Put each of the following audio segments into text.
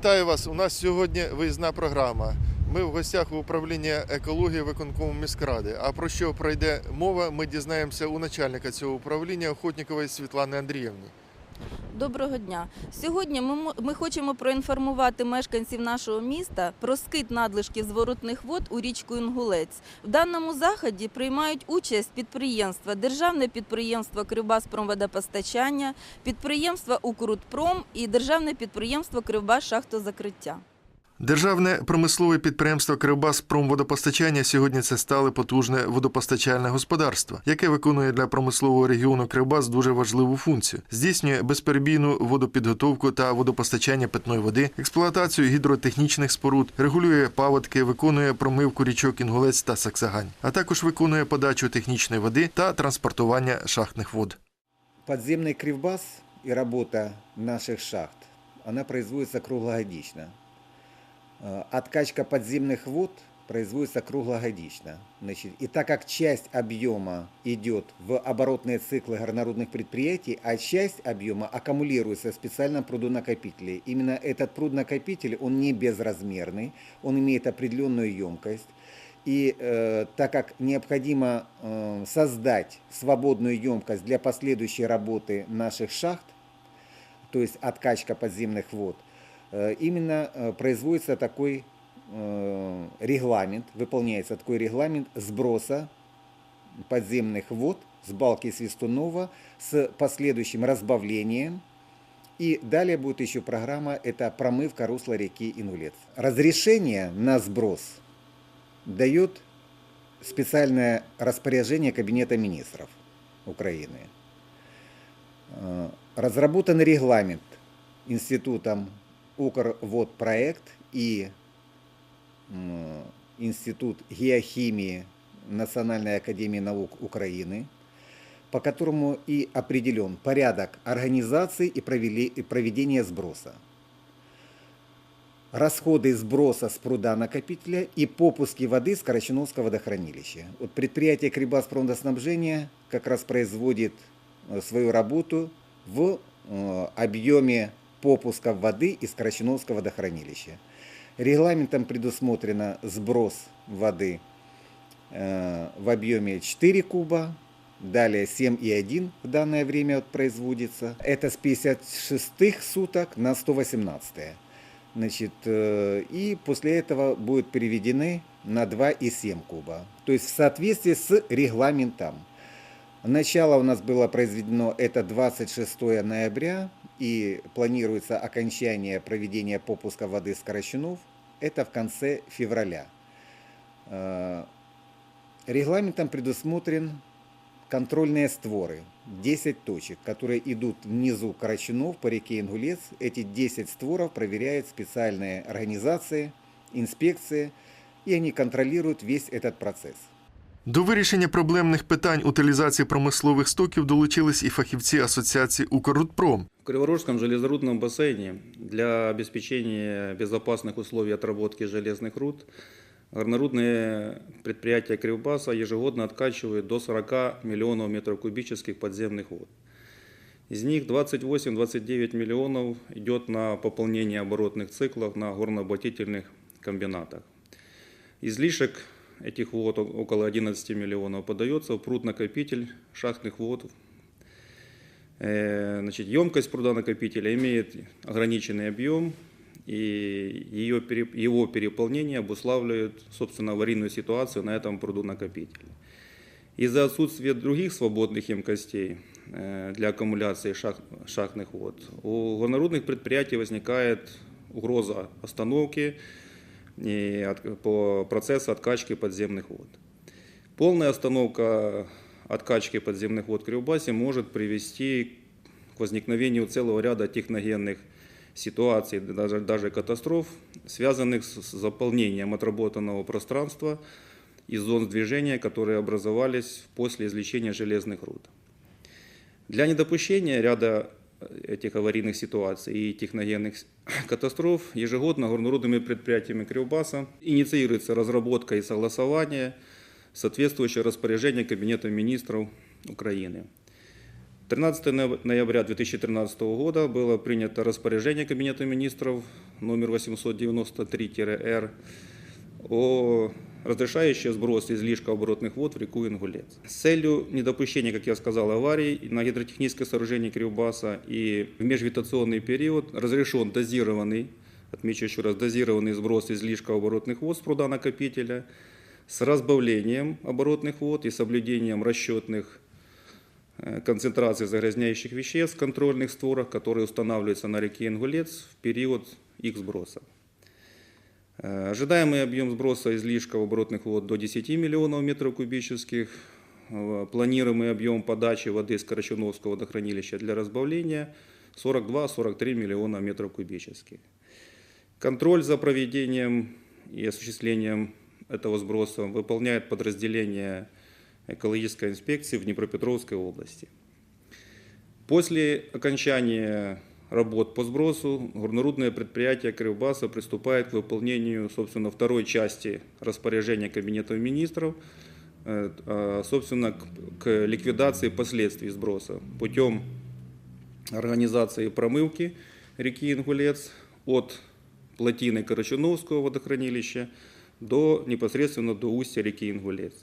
Вітаю вас. У нас сьогодні виїзна програма. Ми в гостях в управління екології виконкому міськради. А про що пройде мова, ми дізнаємося у начальника цього управління Охотнікової Світлани Андріївни. Доброго дня. Сьогодні ми, ми хочемо проінформувати мешканців нашого міста про скид надлишків зворотних вод у річку Інгулець. В даному заході приймають участь підприємства, державне підприємство Кривбаспромводопостачання, підприємство Укрутпром і державне підприємство Кривбас шахтозакриття. Державне промислове підприємство Кривбас Промводопостачання сьогодні це стале потужне водопостачальне господарство, яке виконує для промислового регіону Кривбас дуже важливу функцію. Здійснює безперебійну водопідготовку та водопостачання питної води, експлуатацію гідротехнічних споруд, регулює паводки, виконує промивку річок Інгулець та Саксагань, а також виконує подачу технічної води та транспортування шахтних вод. Подземный кривбас и работа наших шахт, она производится круглогодично. Э, Откачка подземных вод производится круглогодично. Значит, и так как часть объема идет в оборотные циклы горнорудных предприятий, а часть объема аккумулируется в специальном прудонакопителе. Именно этот прудонакопитель, он не безразмерный, он имеет определенную емкость. И э, так как необходимо э, создать свободную емкость для последующей работы наших шахт, то есть откачка подземных вод, именно э, производится такой э, регламент, выполняется такой регламент сброса подземных вод с балки Свистунова с последующим разбавлением и далее будет еще программа, это промывка русла реки Ингулец. Разрешение на сброс дает специальное распоряжение Кабинета министров Украины. Э, Разработан регламент институтом Укрводпроект и Институт геохимии Национальной академии наук Украины, по которому и определен порядок организации и проведения сброса расходы сброса с пруда накопителя и попуски воды с Карачиновского водохранилища. Вот предприятие Крибаспромводоснабжения как раз производит э, свою работу в э, объеме попусков воды из Карачиновского водохранилища. Регламентом предусмотрено сброс воды э, в объеме 4 куба, далее 7,1 в данное время вот производится. Это с 56 суток на 118. Значит, э, и после этого будут переведены на 2,7 куба. То есть в соответствии с регламентом. Начало у нас было произведено это 26 ноября и планируется окончание проведения попуска воды с Карачунов. Это в конце февраля. Э, Регламентом предусмотрен контрольные створы. 10 точек, которые идут внизу Карачунов по реке Ингулец. Эти 10 створов проверяют специальные организации, инспекции, и они контролируют весь этот процесс. До вирішення проблемних питань утилізації промислових стоків долучились і фахівці асоціації Укррудпром. В Криворожском железнорудном бассейне для обеспечения безопасных условий отработки железных руд горнорудные предприятия Кривбаса ежегодно откачивают до 40 миллионов метров кубических подземных вод. Из них 28-29 миллионов идет на пополнение оборотных циклов на горнообогатительных комбинатах. Излишек этих вод около 11 миллионов подается в пруд-накопитель шахтных вод Э, Значит, емкость прудонакопителя имеет ограниченный объем, и ее, его переполнение обуславливает, собственно, аварийную ситуацию на этом прудонакопителе. Из-за отсутствия других свободных емкостей э, для аккумуляции шах- шахтных вод у горнорудных предприятий возникает угроза остановки и по процессу откачки подземных вод. Полная остановка откачки подземных вод в Кривбасе может привести к возникновению целого ряда техногенных ситуаций, даже, даже катастроф, связанных с с заполнением отработанного пространства и зон движения, которые образовались после извлечения железных руд. Для недопущения ряда этих аварийных ситуаций и техногенных с- катастроф ежегодно горнорудными предприятиями Кривбаса инициируется разработка и согласование соответствующее распоряжение Кабинета министров Украины. 13 ноя- ноября 2013 года было принято распоряжение Кабинета министров номер 893-Р о разрешающее сброс излишка оборотных вод в реку Ингулец. С целью недопущения, как я сказал, аварий на гидротехническое сооружение Кривбаса и в межвегетационный период разрешен дозированный, отмечу еще раз, дозированный сброс излишка оборотных вод с пруда накопителя с разбавлением оборотных вод и соблюдением расчетных э, концентраций загрязняющих веществ в контрольных створах, которые устанавливаются на реке Ингулец в период их сброса. Э, Ожидаемый объем сброса излишков оборотных вод до 10 миллионов метров кубических. Э, Планируемый объем подачи воды с Карачуновского водохранилища для разбавления 42-43 миллиона метров кубических. Контроль за проведением и осуществлением этого сброса выполняет подразделение экологической инспекции в Днепропетровской области. После окончания работ по сбросу горнорудное предприятие Кривбаса приступает к выполнению, собственно, второй части распоряжения Кабинета министров, э, а, собственно, к, к ликвидации последствий сброса путем организации промывки реки Ингулец от плотины Карачуновского водохранилища до непосредственно до устья реки Ингулец.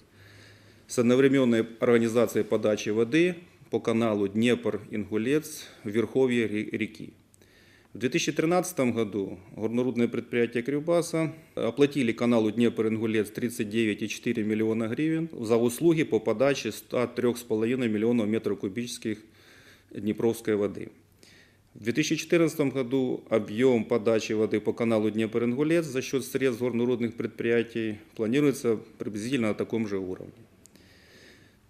С одновременной организацией подачи воды по каналу Днепр-Ингулец в верховье ре- реки. В 2013 году горнорудное предприятие Кривбаса оплатили каналу Днепр-Ингулец 39,4 миллиона гривен за услуги по подаче 103,5 миллионов метров кубических Днепровской воды. В 2014 году объем подачи воды по каналу Днепр-Ингулец за счет средств горнорудных предприятий планируется приблизительно на таком же уровне.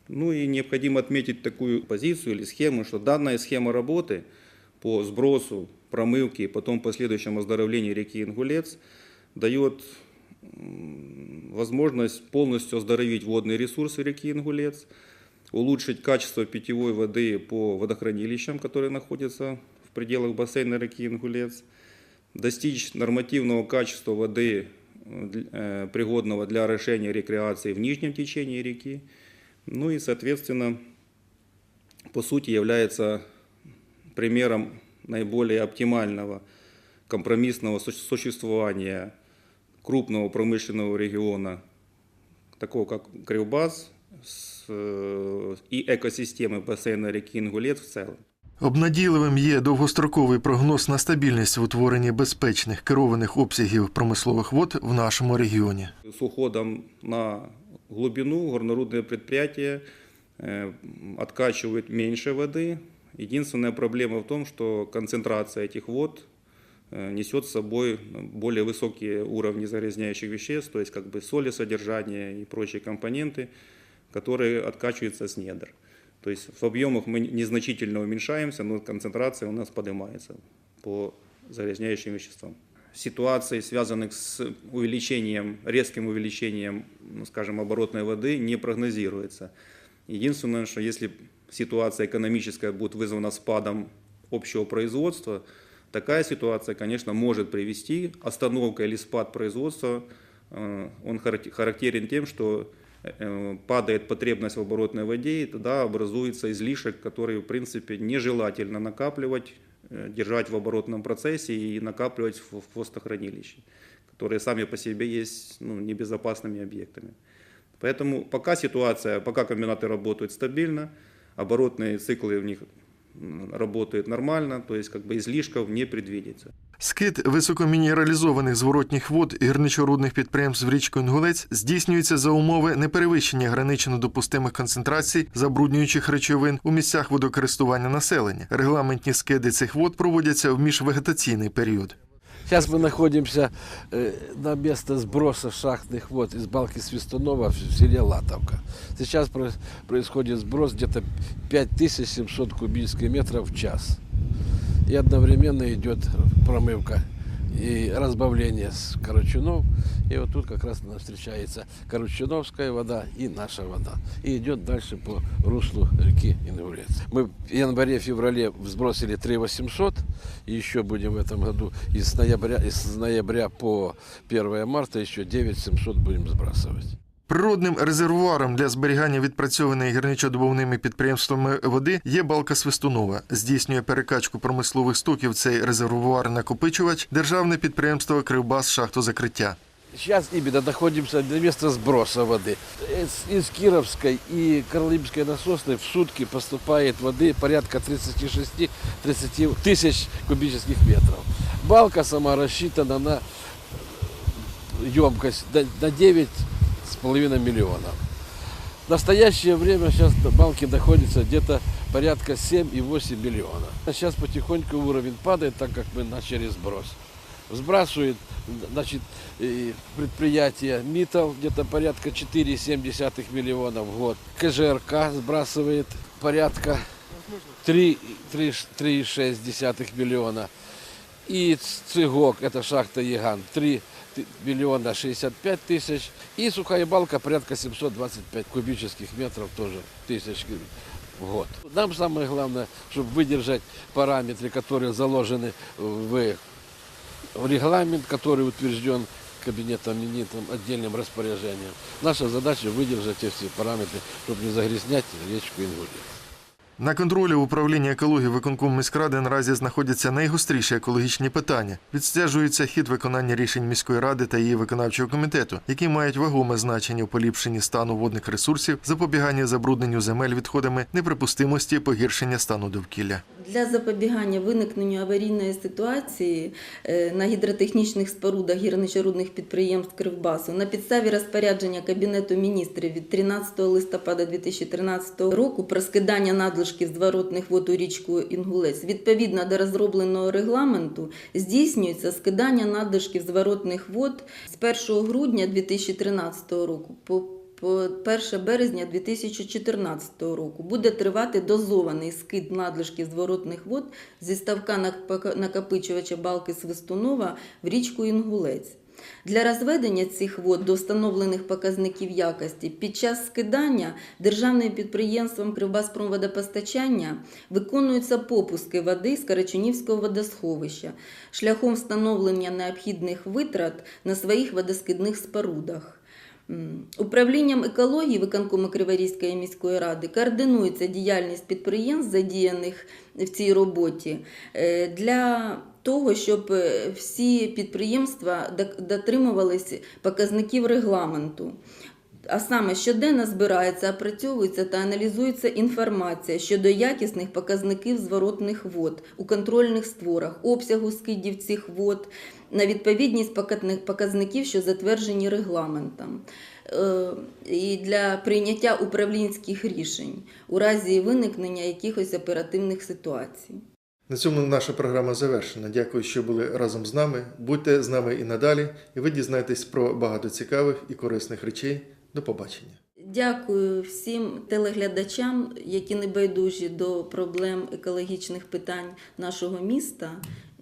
Ну и необходимо отметить такую позицию или схему, что данная схема работы по сбросу, промывке и потом последующему оздоровлению реки Ингулец дает возможность полностью оздоровить водные ресурсы реки Ингулец, улучшить качество питьевой воды по водохранилищам, которые находятся в пределах бассейна реки Ингулец, достичь нормативного качества воды, э, э, пригодного для орошения рекреации в нижнем течении реки, ну и, соответственно, по сути является примером наиболее оптимального компромиссного су- существования крупного промышленного региона, такого как Кривбас, с, э, и экосистемы бассейна реки Ингулец в целом. Обнадійливим є довгостроковий прогноз на стабільність в утворенні безпечних керованих обсягів промислових вод в нашому регіоні. С уходом на глубину горнорудное предприятие откачивает меньше воды. Единственная проблема в том, что концентрация этих вод э, несет с собой более высокие уровни загрязняющих веществ, то есть как бы соли содержания и прочие компоненты, которые откачиваются с недр. То есть в объемах мы незначительно уменьшаемся, но концентрация у нас поднимается по загрязняющим веществам. Ситуации, связанных с увеличением, резким увеличением, ну, скажем, оборотной воды, не прогнозируется. Единственное, что если ситуация экономическая будет вызвана спадом общего производства, такая ситуация, конечно, может привести, остановка или спад производства, э, он харак- характерен тем, что э, падает потребность в оборотной воде, и тогда образуется излишек, который, в принципе, нежелательно накапливать, держать в оборотном процессе и накапливать в в хвостохранилище, которые сами по себе есть ну, небезопасными объектами. Поэтому пока ситуация, пока комбинаты работают стабильно, оборотные циклы в них м, работают нормально, то есть как бы излишков не предвидится. Скид високомінералізованих зворотніх вод гірничорудних підприємств в річку Інгулець здійснюється за умови неперевищення гранично допустимих концентрацій забруднюючих речовин у місцях водокористування населення. Регламентні скиди цих вод проводяться в міжвегетаційний період. Сейчас мы находимся э, на место сброса шахтных вод из балки Свистунова в селе Латовка. Сейчас про- происходит сброс где-то 5700 кубических метров в час. И одновременно идет промывка и разбавление с Корочунов. И вот тут как раз нам встречается Корочуновская вода и наша вода. И идет дальше по руслу реки Ингулец. Мы в январе-феврале сбросили 3 800. И еще будем в этом году из ноября, из ноября по 1 марта еще 9 700 будем сбрасывать. Природним резервуаром для зберігання відпрацьованої гірничодобувними підприємствами води є балка свистунова. Здійснює перекачку промислових стоків цей резервуар накопичувач державне підприємство Кривбас шахтозакриття. Сейчас именно находимся на месте збросу води. Із Кіровської і Крылымской насосни в сутки поступает води порядка 36-30 тисяч кубічних метрів. Балка сама рассчитана на е, емкость на 9 с половиной миллиона. В настоящее время сейчас банки находятся где-то порядка 7,8 миллиона. Сейчас потихоньку уровень падает, так как мы начали сброс. Сбрасывает значит, предприятие МИТов где-то порядка 4,7 миллиона в год. КЖРК сбрасывает порядка 3,6 миллиона. И ЦИГОК, это шахта Яган, 3 миллиона 65 тысяч. И сухая балка порядка 725 кубических метров тоже тысяч в год. Нам самое главное, чтобы выдержать параметры, которые заложены в, в регламент, который утвержден кабинетом министром отдельным распоряжением. Наша задача выдержать эти параметры, чтобы не загрязнять речку Ингулец. На контролі управління екології виконком міськради наразі знаходяться найгостріші екологічні питання. Відстежується хід виконання рішень міської ради та її виконавчого комітету, які мають вагоме значення у поліпшенні стану водних ресурсів, запобіганні забрудненню земель відходами, неприпустимості погіршення стану довкілля. Для запобігання виникненню аварійної ситуації е, на гідротехнічних спорудах гірничорудних підприємств Кривбасу на підставі розпорядження Кабінету міністрів від 13 листопада 2013 року про скидання надлишків зворотних вод у річку Інгулець відповідно до розробленого регламенту здійснюється скидання надлишків зворотних вод з 1 грудня 2013 року. По по 1 березня 2014 року буде тривати дозований скид надлишків зворотних вод зі ставка накопичувача балки Свистунова в річку Інгулець. Для розведення цих вод до встановлених показників якості під час скидання державним підприємством Кривбаспромводопостачання виконуються попуски води з Карачунівського водосховища шляхом встановлення необхідних витрат на своїх водоскидних спорудах. Управлінням екології виконкому Криворізької міської ради координується діяльність підприємств, задіяних в цій роботі, е, для того, щоб е, всі підприємства дотримувалися показників регламенту. А саме щоденно збирається, опрацьовується та аналізується інформація щодо якісних показників зворотних вод у контрольних створах, обсягу скидів цих вод на відповідність показни- показників, що затверджені регламентом. Е, І для прийняття управлінських рішень у разі виникнення якихось оперативних ситуацій. На цьому наша програма завершена. Дякую, що були разом з нами. Будьте з нами і надалі, і ви дізнаєтесь про багато цікавих і корисних речей. До побачення. Дякую всім телеглядачам, які не байдужі до проблем екологічних питань нашого міста.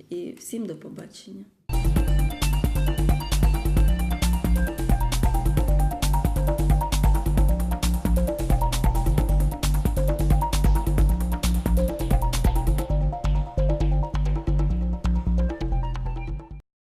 І всім до побачення.